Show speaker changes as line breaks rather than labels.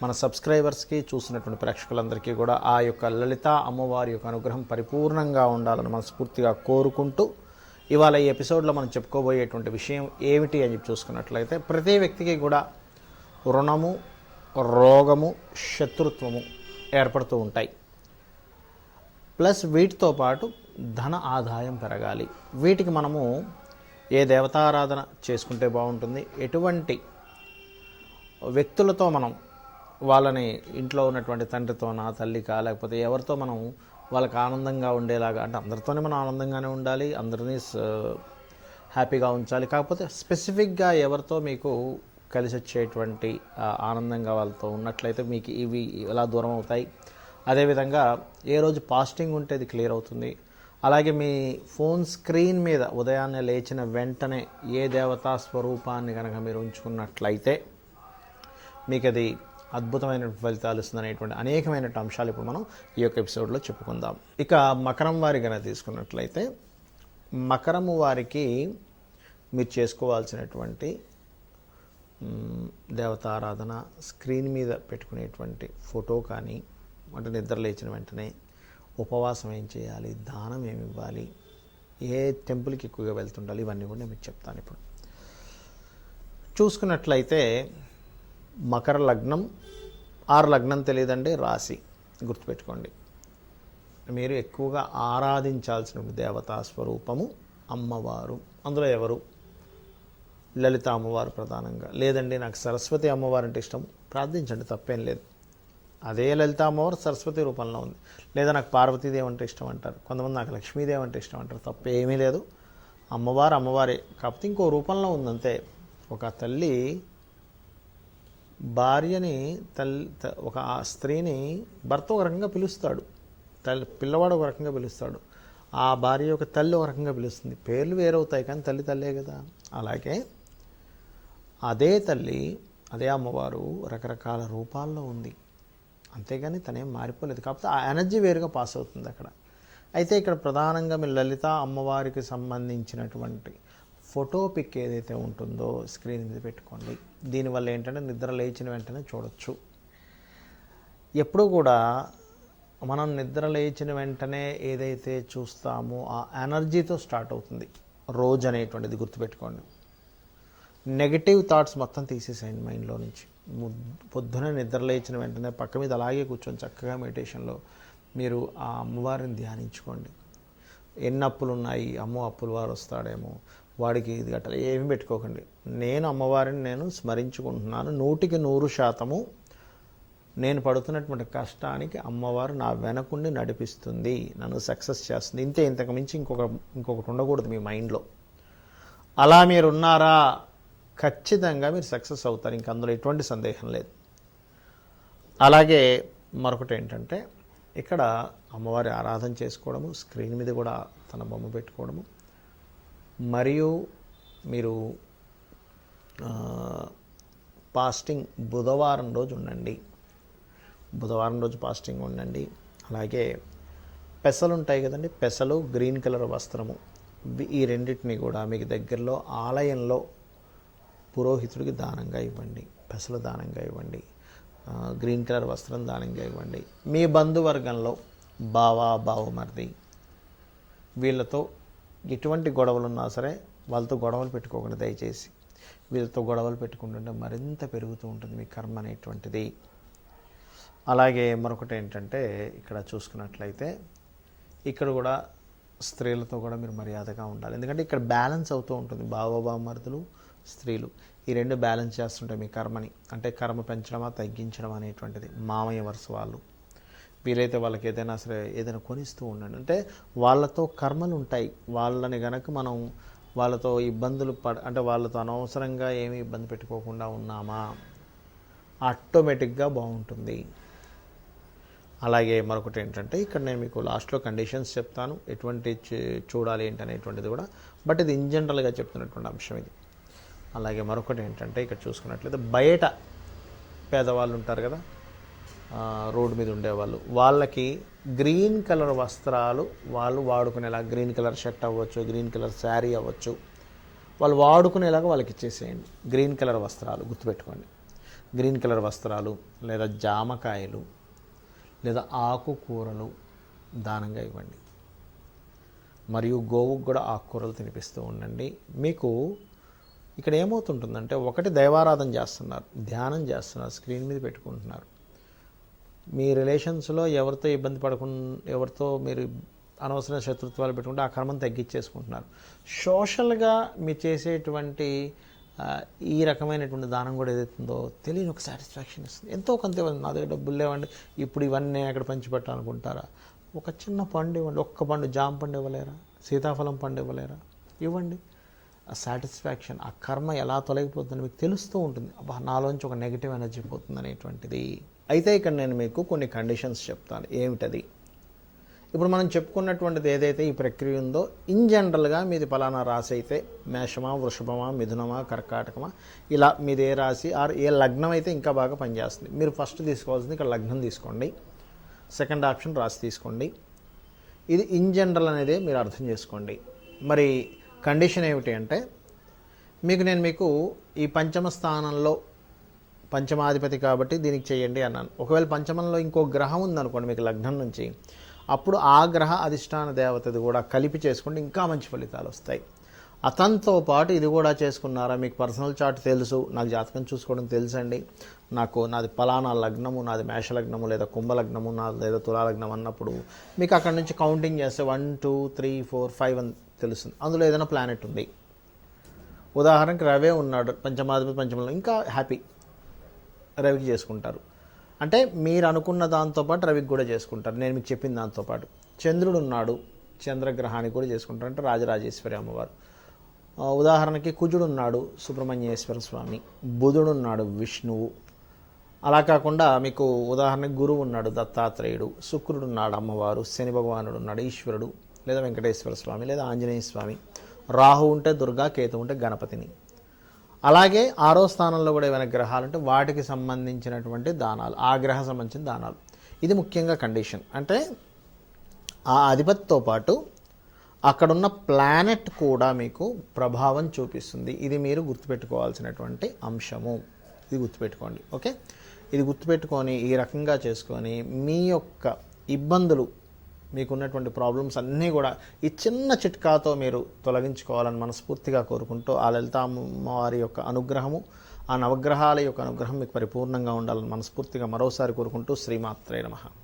మన సబ్స్క్రైబర్స్కి చూసినటువంటి ప్రేక్షకులందరికీ కూడా ఆ యొక్క లలిత అమ్మవారి యొక్క అనుగ్రహం పరిపూర్ణంగా ఉండాలని మనస్ఫూర్తిగా కోరుకుంటూ ఇవాళ ఈ ఎపిసోడ్లో మనం చెప్పుకోబోయేటువంటి విషయం ఏమిటి అని చెప్పి చూసుకున్నట్లయితే ప్రతి వ్యక్తికి కూడా రుణము రోగము శత్రుత్వము ఏర్పడుతూ ఉంటాయి. ప్లస్ వీటితో పాటు ధన ఆదాయం పెరగాలి. వీటికి మనము ఏ దేవతారాధన చేసుకుంటే బాగుంటుంది? ఎటువంటి వ్యక్తులతో మనం వాళ్ళని ఇంట్లో ఉన్నటువంటి తండ్రితోనా తల్లికా లేకపోతే ఎవరితో మనం వాళ్ళకి ఆనందంగా ఉండేలాగా అంటే అందరితోనే మనం ఆనందంగానే ఉండాలి అందరినీ హ్యాపీగా ఉంచాలి. కాకపోతే స్పెసిఫిక్గా ఎవరితో మీకు కలిసి వచ్చేటువంటి ఆనందంగా వాళ్ళతో ఉన్నట్లయితే మీకు ఇవి ఎలా దూరం అవుతాయి. అదేవిధంగా ఏ రోజు పాస్టింగ్ ఉంటే అది క్లియర్ అవుతుంది. అలాగే మీ ఫోన్ స్క్రీన్ మీద ఉదయాన్నే లేచిన వెంటనే ఏ దేవతా స్వరూపాన్ని కనుక మీరు ఉంచుకున్నట్లయితే మీకు అది అద్భుతమైన ఫలితాలు ఇస్తుందనేటువంటి అనేకమైన అంశాలు ఇప్పుడు మనం ఈ యొక్క ఎపిసోడ్లో చెప్పుకుందాం. ఇక మకరం వారి కనుక తీసుకున్నట్లయితే మకరము వారికి మీరు చేసుకోవాల్సినటువంటి దేవతారాధన స్క్రీన్ మీద పెట్టుకునేటువంటి ఫోటో కానీ అంటే నిద్ర లేచిన వెంటనే ఉపవాసం ఏం చేయాలి దానం ఏమి ఇవ్వాలి ఏ టెంపుల్కి ఎక్కువగా వెళ్తుండాలి ఇవన్నీ కూడా నేను మీకు చెప్తాను ఇప్పుడు. చూసుకున్నట్లయితే మకర లగ్నం ఆరు లగ్నం తెలియదండి రాశి గుర్తుపెట్టుకోండి. మీరు ఎక్కువగా ఆరాధించాల్సిన దేవతా స్వరూపము అమ్మవారు. అందులో ఎవరు? లలిత అమ్మవారు ప్రధానంగా. లేదండి నాకు సరస్వతి అమ్మవారు అంటే ఇష్టం. ప్రార్థించండి తప్పేం లేదు. అదే లలిత అమ్మవారు సరస్వతి రూపంలో ఉంది. లేదా నాకు పార్వతీదేవి అంటే ఇష్టం అంటారు. కొంతమంది నాకు లక్ష్మీదేవి అంటే ఇష్టం అంటారు. తప్పేమీ లేదు. అమ్మవారు అమ్మవారే. కాకపోతే ఇంకో రూపంలో ఉందంతే. ఒక తల్లి భార్యని తల్లి ఒక స్త్రీని భర్త ఒక రకంగా పిలుస్తాడు. తల్లి పిల్లవాడు ఒక రకంగా పిలుస్తాడు. ఆ భార్య యొక్క తల్లి ఒక రకంగా పిలుస్తుంది. పేర్లు వేరవుతాయి కానీ తల్లి తల్లే కదా. అలాగే అదే తల్లి అదే అమ్మవారు రకరకాల రూపాల్లో ఉంది. అంతేగాని తనేం మారిపోలేదు. కాకపోతే ఆ ఎనర్జీ వేరుగా పాస్ అవుతుంది అక్కడ. అయితే ఇక్కడ ప్రధానంగా మీరు లలిత అమ్మవారికి సంబంధించినటువంటి ఫోటో పిక్ ఏదైతే ఉంటుందో స్క్రీన్ మీద పెట్టుకోండి. దీనివల్ల ఏంటంటే నిద్ర లేచిన వెంటనే చూడొచ్చు. ఎప్పుడు కూడా మనం నిద్ర లేచిన వెంటనే ఏదైతే చూస్తామో ఆ ఎనర్జీతో స్టార్ట్ అవుతుంది. రోజు అనేటువంటిది గుర్తుపెట్టుకోండి. నెగటివ్ థాట్స్ మొత్తం తీసేసేయండి మైండ్లో నుంచి. ము- పొద్దున నిద్ర లేచిన వెంటనే పక్క మీద అలాగే కూర్చొని చక్కగా మెడిటేషన్లో మీరు ఆ అమ్మవారిని ధ్యానించుకోండి. ఎన్ని అప్పులు ఉన్నాయి? అమ్మో అప్పుల వారు వస్తాడేమో. వాడికి ఇది గట్ట ఏమి పెట్టుకోకండి. నేను అమ్మవారిని నేను స్మరించుకుంటున్నాను. నూటికి నూరు శాతము నేను పడుతున్నటువంటి కష్టానికి అమ్మవారు నా వెనకుండి నడిపిస్తుంది. నన్ను సక్సెస్ చేస్తుంది. ఇంతే ఇంతకు మించి ఇంకొక ఇంకొకటి ఉండకూడదు మీ మైండ్లో. అలా మీరు ఉన్నారా ఖచ్చితంగా మీరు సక్సెస్ అవుతారు. ఇంక అందులో ఎటువంటి సందేహం లేదు. అలాగే మరొకటి ఏంటంటే ఇక్కడ అమ్మవారి ఆరాధన చేసుకోవడము స్క్రీన్ మీద కూడా తన బొమ్మ పెట్టుకోవడము మరియు మీరు ఫాస్టింగ్ పాస్టింగ్ బుధవారం రోజు ఉండండి. బుధవారం రోజు పాస్టింగ్ ఉండండి. అలాగే పెసలు ఉంటాయి కదండి పెసలు గ్రీన్ కలర్ వస్త్రము. ఈ రెండింటిని కూడా మీకు దగ్గరలో ఆలయంలో పురోహితుడికి దానంగా ఇవ్వండి. పెసలు దానంగా ఇవ్వండి. గ్రీన్ కలర్ వస్త్రం దానంగా ఇవ్వండి. మీ బంధువర్గంలో బావా బావమరిది వీళ్ళతో ఎటువంటి గొడవలు ఉన్నా సరే వాళ్ళతో గొడవలు పెట్టుకోకండి దయచేసి వీళ్ళతో గొడవలు పెట్టుకుంటుంటే మరింత పెరుగుతూ ఉంటుంది మీ కర్మ అనేటువంటిది. అలాగే మరొకటి ఏంటంటే ఇక్కడ చూసుకున్నట్లయితే ఇక్కడ కూడా స్త్రీలతో కూడా మీరు మర్యాదగా ఉండాలి. ఎందుకంటే ఇక్కడ బ్యాలెన్స్ అవుతూ ఉంటుంది బావబామర్దులు స్త్రీలు. ఈ రెండు బ్యాలెన్స్ చేస్తుంటాయి మీ కర్మని అంటే కర్మ పెంచడమా తగ్గించడం అనేటువంటిది మామయ్య వరుస వాళ్ళు. వీలైతే వాళ్ళకి ఏదైనా సరే ఏదైనా కొనిస్తూ ఉండండి. అంటే వాళ్ళతో కర్మలు ఉంటాయి. వాళ్ళని గనక మనం వాళ్ళతో ఇబ్బందులు పడ అంటే వాళ్ళతో అనవసరంగా ఏమి ఇబ్బంది పెట్టుకోకుండా ఉన్నామా? ఆటోమేటిక్గా బాగుంటుంది. అలాగే మరొకటి ఏంటంటే ఇక్కడ నేను మీకు లాస్ట్లో కండిషన్స్ చెప్తాను. ఎటువంటి చూడాలి ఏంటి అనేటువంటిది కూడా. బట్ ఇది ఇన్ జనరల్గా చెప్తున్నటువంటి అంశం ఇది. అలాగే మరొకటి ఏంటంటే ఇక్కడ చూసుకున్నట్లయితే బయట పేదవాళ్ళు ఉంటారు కదా రోడ్డు మీద ఉండేవాళ్ళు. వాళ్ళకి గ్రీన్ కలర్ వస్త్రాలు వాళ్ళు వాడుకునేలా గ్రీన్ కలర్ షర్ట్ అవ్వచ్చు గ్రీన్ కలర్ శారీ అవ్వచ్చు. వాళ్ళు వాడుకునేలాగా వాళ్ళకి ఇచ్చేసేయండి. గ్రీన్ కలర్ వస్త్రాలు గుర్తుపెట్టుకోండి. గ్రీన్ కలర్ వస్త్రాలు లేదా జామకాయలు లేదా ఆకుకూరలు దానంగా ఇవ్వండి. మరియు గోవుకు కూడా ఆకుకూరలు తినిపిస్తూ ఉండండి. మీకు ఇక్కడ ఏమవుతుంటుందంటే ఒకటి దైవారాధన చేస్తున్నారు ధ్యానం చేస్తున్నారు స్క్రీన్ మీద పెట్టుకుంటున్నారు. మీ రిలేషన్స్లో ఎవరితో ఇబ్బంది పడకుండా ఎవరితో మీరు అనవసర శత్రుత్వాలు పెట్టుకుంటే ఆ కర్మను తగ్గించేసుకుంటున్నారు. సోషల్గా మీరు చేసేటువంటి ఈ రకమైనటువంటి దానం కూడా ఏదైతుందో తెలియని ఒక సాటిస్ఫాక్షన్ ఇస్తుంది. ఎంతో కొంత ఇవ్వండి. నా దగ్గర డబ్బులు లేవండి. ఇప్పుడు ఇవన్నీ ఎక్కడ పంచిపెట్టాలనుకుంటారా? ఒక చిన్న పండు ఇవ్వండి. ఒక్క పండు జామ పండు ఇవ్వలేరా? సీతాఫలం పండు ఇవ్వలేరా? ఇవ్వండి. సాటిస్ఫాక్షన్ ఆ కర్మ ఎలా తొలగిపోతుందని మీకు తెలుస్తూ ఉంటుంది. అబ్బా నాలోంచి ఒక నెగిటివ్ ఎనర్జీ పోతుంది అనేటువంటిది. అయితే ఇక్కడ నేను మీకు కొన్ని కండిషన్స్ చెప్తాను. ఏమిటది? ఇప్పుడు మనం చెప్పుకున్నటువంటిది ఏదైతే ఈ ప్రక్రియ ఉందో ఇన్ జనరల్గా మీది పలానా రాశి అయితే మేషమా వృషభమా మిథునమా కర్కాటకమా ఇలా మీది ఏ రాశి ఆర్ ఏ లగ్నం అయితే ఇంకా బాగా పనిచేస్తుంది. మీరు ఫస్ట్ తీసుకోవాల్సింది ఇక్కడ లగ్నం తీసుకోండి. సెకండ్ ఆప్షన్ రాశి తీసుకోండి. ఇది ఇన్ జనరల్ అనేది మీరు అర్థం చేసుకోండి. మరి కండిషన్ ఏమిటి అంటే మీకు నేను మీకు ఈ పంచమ స్థానంలో పంచమాధిపతి కాబట్టి దీనికి చేయండి అన్నాను. ఒకవేళ పంచమంలో ఇంకో గ్రహం ఉందనుకోండి మీకు లగ్నం నుంచి అప్పుడు ఆ గ్రహ అధిష్టాన దేవతది కూడా కలిపి చేసుకుంటే ఇంకా మంచి ఫలితాలు వస్తాయి. అతనితో పాటు ఇది కూడా చేసుకున్నారా? మీకు పర్సనల్ చార్ట్ తెలుసు. నాకు జాతకం చూసుకోవడం తెలుసండి. నాకు నాది పలానా లగ్నము నాది మేష లగ్నము లేదా కుంభ లగ్నము నాది లేదా తులాలగ్నం అన్నప్పుడు మీకు అక్కడ నుంచి కౌంటింగ్ చేస్తే one two three four five అని తెలుస్తుంది. అందులో ఏదైనా ప్లానెట్ ఉంది. ఉదాహరణకి రవే ఉన్నాడు. పంచమాధిపతి పంచమంలో ఇంకా హ్యాపీ రవికి చేసుకుంటారు. అంటే మీరు అనుకున్న దాంతోపాటు రవికి కూడా చేసుకుంటారు. నేను మీకు చెప్పిన దాంతోపాటు చంద్రుడు ఉన్నాడు. చంద్రగ్రహానికి కూడా చేసుకుంటారు. అంటే రాజరాజేశ్వరి అమ్మవారు. ఉదాహరణకి కుజుడు ఉన్నాడు సుబ్రహ్మణ్యేశ్వర స్వామి బుధుడు ఉన్నాడు విష్ణువు. అలా కాకుండా మీకు ఉదాహరణకి గురువు ఉన్నాడు దత్తాత్రేయుడు శుక్రుడు ఉన్నాడు అమ్మవారు శని భగవానుడు ఉన్నాడు ఈశ్వరుడు లేదా వెంకటేశ్వర స్వామి లేదా ఆంజనేయ స్వామి రాహు ఉంటే దుర్గా కేతు ఉంటే గణపతిని. అలాగే ఆరో స్థానంలో కూడా ఏమైనా గ్రహాలు ఉంటే వాటికి సంబంధించినటువంటి దానాలు ఆ గ్రహ సంబంధించిన దానాలు. ఇది ముఖ్యంగా కండిషన్. అంటే ఆ అధిపతితో పాటు అక్కడున్న ప్లానెట్ కూడా మీకు ప్రభావం చూపిస్తుంది. ఇది మీరు గుర్తుపెట్టుకోవాల్సినటువంటి అంశము. ఇది గుర్తుపెట్టుకోండి ఓకే? ఇది గుర్తుపెట్టుకొని ఈ రకంగా చేసుకొని మీ యొక్క ఇబ్బందులు మీకున్నటువంటి ప్రాబ్లమ్స్ అన్నీ కూడా ఈ చిన్న చిట్కాతో మీరు తొలగించుకోవాలని మనస్ఫూర్తిగా కోరుకుంటూ ఆ లలితామ్మవారి యొక్క అనుగ్రహము ఆ నవగ్రహాల యొక్క అనుగ్రహం మీకు పరిపూర్ణంగా ఉండాలని మనస్ఫూర్తిగా మరోసారి కోరుకుంటూ శ్రీమాత్రే నమః.